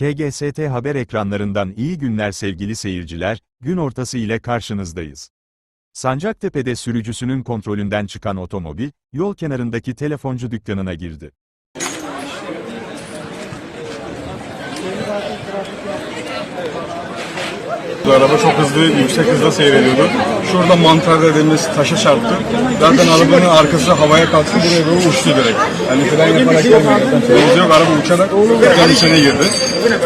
KGST haber ekranlarından iyi günler sevgili seyirciler, gün ortası ile karşınızdayız. Sancaktepe'de sürücüsünün kontrolünden çıkan otomobil, yol kenarındaki telefoncu dükkanına girdi. Araba çok hızlı, yüksek hızda seyrediyordu. Şurada mantar dediğimiz taşa çarptı. Zaten arabanın arkası havaya kalktı, buraya doğru uçtu direkt. Yani fren yaparak gelmedi. Frenimiz yok, araba uçarak dükkanın içine girdi.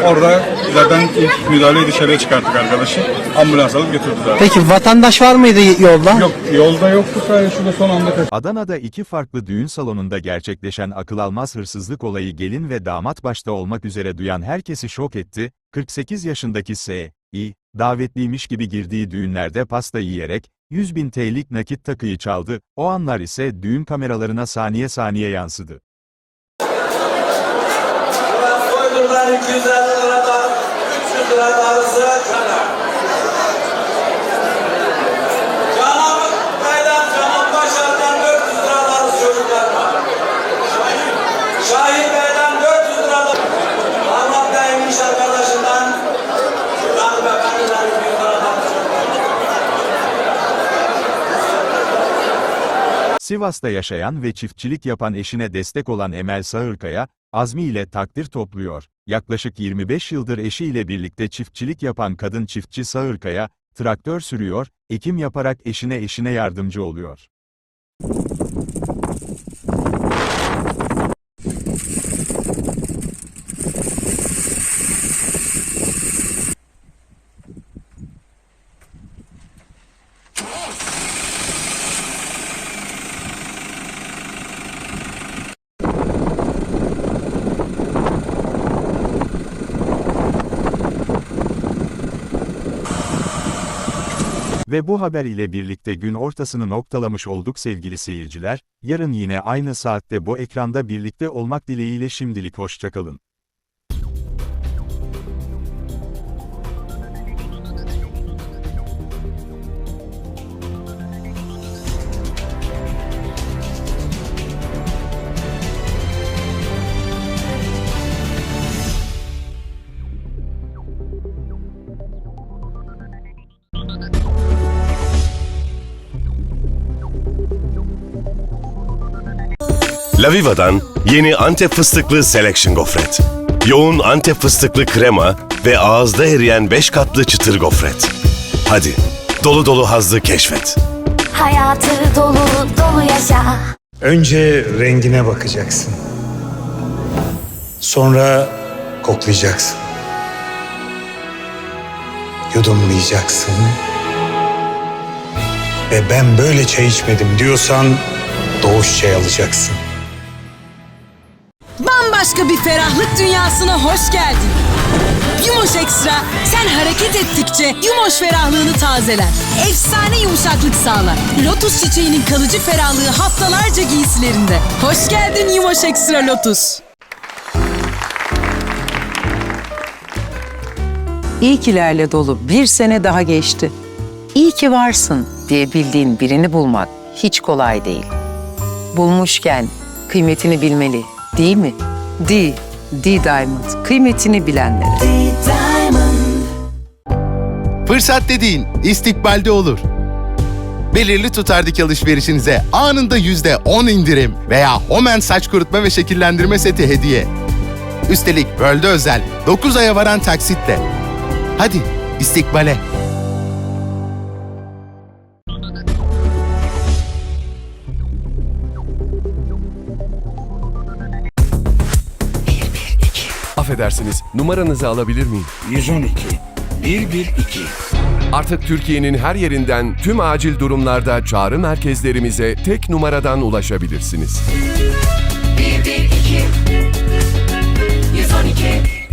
Orada zaten ilk müdahaleyi dışarıya çıkarttık arkadaşı. Ambulans alıp götürdü zaten. Peki vatandaş var mıydı yolda? Yok, yolda yoktu sadece şurada son anda kaçtı. Adana'da iki farklı düğün salonunda gerçekleşen akıl almaz hırsızlık olayı gelin ve damat başta olmak üzere duyan herkesi şok etti. 48 yaşındaki S. İ, davetliymiş gibi girdiği düğünlerde pasta yiyerek, 100 bin TL'lik nakit takıyı çaldı, o anlar ise düğün kameralarına saniye saniye yansıdı. Sivas'ta yaşayan ve çiftçilik yapan eşine destek olan Emel Sağırkaya, Azmi ile takdir topluyor. Yaklaşık 25 yıldır eşiyle birlikte çiftçilik yapan kadın çiftçi Sağırkaya, traktör sürüyor, ekim yaparak eşine eşine yardımcı oluyor. Ve bu haber ile birlikte gün ortasını noktalamış olduk sevgili seyirciler, yarın yine aynı saatte bu ekranda birlikte olmak dileğiyle şimdilik hoşçakalın. Laviva'dan yeni Antep fıstıklı Selection Gofret. Yoğun Antep fıstıklı krema ve ağızda eriyen 5 katlı çıtır gofret. Hadi dolu dolu hazzı keşfet. Hayatı dolu dolu yaşa. Önce rengine bakacaksın. Sonra koklayacaksın. Yudumlayacaksın. Ve ben böyle çay içmedim diyorsan doğuş çay alacaksın. Bambaşka bir ferahlık dünyasına hoş geldin. Yumoş Ekstra, sen hareket ettikçe Yumoş ferahlığını tazeler. Efsane yumuşaklık sağlar. Lotus çiçeğinin kalıcı ferahlığı haftalarca giysilerinde. Hoş geldin Yumoş Ekstra Lotus. İyi kilerle dolu bir sene daha geçti. İyi ki varsın diye bildiğin birini bulmak hiç kolay değil. Bulmuşken kıymetini bilmeli, değil mi? D, D Diamond, kıymetini bilenlere. Fırsat dediğin istikbalde olur. Belirli tutardaki alışverişinize anında yüzde 10 indirim veya Homen saç kurutma ve şekillendirme seti hediye. Üstelik World'e özel 9 aya varan taksitle. Hadi istikbale. Affedersiniz, numaranızı alabilir miyim? 112. 112. Artık Türkiye'nin her yerinden tüm acil durumlarda çağrı merkezlerimize tek numaradan ulaşabilirsiniz. 112 112